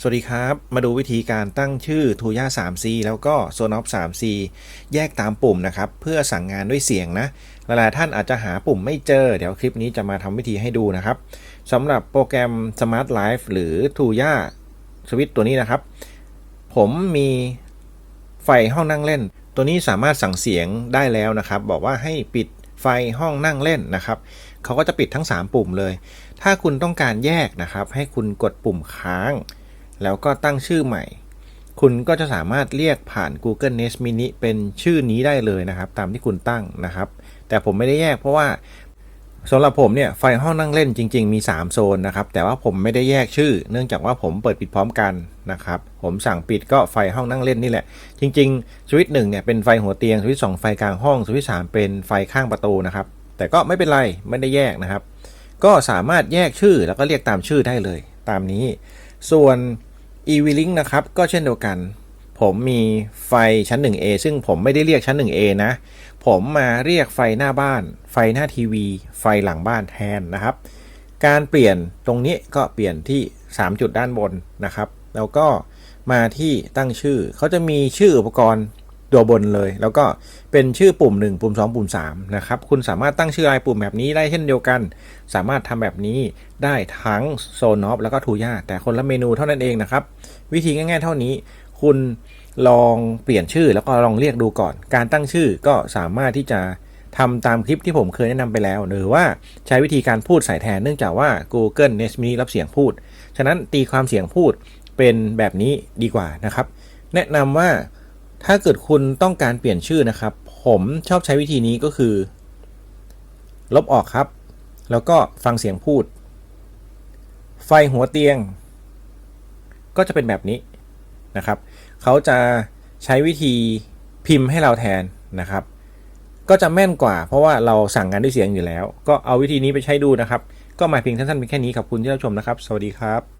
สวัสดีครับ มาดูวิธีการตั้งชื่อ t u y a 3C แล้วก็ s o n o f 3C แยกตามปุ่มนะครับ เพื่อสั่งงานด้วยเสียงนะ หลายๆท่านอาจจะหาปุ่มไม่เจอ เดี๋ยวคลิปนี้จะมาทำวิธีให้ดูนะครับสำหรับโปรแกรม Smart Life หรือ t u y a Switch ตัวนี้นะครับ ผมมีไฟห้องนั่งเล่น ตัวนี้สามารถสั่งเสียงได้แล้วนะครับ บอกว่าให้ปิดไฟห้องนั่งเล่นนะครับเขาก็จะปิดทั้ง 3 ปุ่มเลย ถ้าคุณต้องการแยกนะครับ ให้คุณกดปุ่มค้าง แล้วก็ตั้งชื่อใหม่ คุณก็จะสามารถเรียกผ่าน Google Nest Mini เป็นชื่อนี้ได้เลยนะครับ ตามที่คุณตั้งนะครับ แต่ผมไม่ได้แยกเพราะว่าสำหรับผมเนี่ยไฟห้องนั่งเล่นจริง ๆ มี 3 โซนนะครับ แต่ว่าผมไม่ได้แยกชื่อ เนื่องจากว่าผมเปิดปิดพร้อมกันนะครับ ผมสั่งปิดก็ไฟห้องนั่งเล่นนี่แหละ จริงๆสวิตช์หนึ่งเนี่ยเป็นไฟหัวเตียงสวิตช์สองไฟกลางห้องสวิตช์สามเป็นไฟข้างประตูนะครับ แต่ก็ไม่เป็นไรไม่ได้แยกนะครับ ก็สามารถแยกชื่อแล้วก็เรียกตามชื่อได้เลย ตามนี้ ส่วน e v link นะครับ ก็เช่นเดียวกัน ผมมีไฟชั้น 1A ซึ่งผมไม่ได้เรียกชั้น 1A นะ ผมมาเรียกไฟหน้าบ้าน ไฟหน้าทีวี ไฟหลังบ้านแทนนะครับ การเปลี่ยนตรงนี้ก็เปลี่ยนที่ 3 จุดด้านบนนะครับ แล้วก็มาที่ตั้งชื่อ เขาจะมีชื่ออุปกรณ์ ตัวบนเลย แล้วก็เป็นชื่อปุ่ม 1 ปุ่ม 2 ปุ่ม 3 นะครับ คุณสามารถตั้งชื่อรายปุ่มแบบนี้ได้เช่นเดียวกัน สามารถทำแบบนี้ได้ทั้งโซนอฟแล้วก็ทูย่าแต่คนละเมนูเท่านั้นเองนะครับ วิธีง่าย ๆ เท่านี้ คุณลองเปลี่ยนชื่อแล้วก็ลองเรียกดูก่อน การตั้งชื่อก็สามารถที่จะทำตามคลิปที่ผมเคยแนะนำไปแล้ว หรือว่าใช้วิธีการพูดใส่แทนเนื่องจากว่า Google Nest Mini รับเสียงพูด ฉะนั้นตีความเสียงพูดเป็นแบบนี้ดีกว่านะครับ แนะนำว่า ถ้าเกิดคุณต้องการเปลี่ยนชื่อนะครับ ผมชอบใช้วิธีนี้ก็คือ ลบออกครับ แล้วก็ฟังเสียงพูด ไฟหัวเตียง ก็จะเป็นแบบนี้นะครับ เขาจะใช้วิธีพิมพ์ให้เราแทนนะครับ ก็จะแม่นกว่า เพราะว่าเราสั่งงานด้วยเสียงอยู่แล้ว ก็เอาวิธีนี้ไปใช้ดูนะครับ ก็มาเพียงสั้นๆเพียงแค่นี้ขอบคุณที่รับชมนะครับ สวัสดีครับ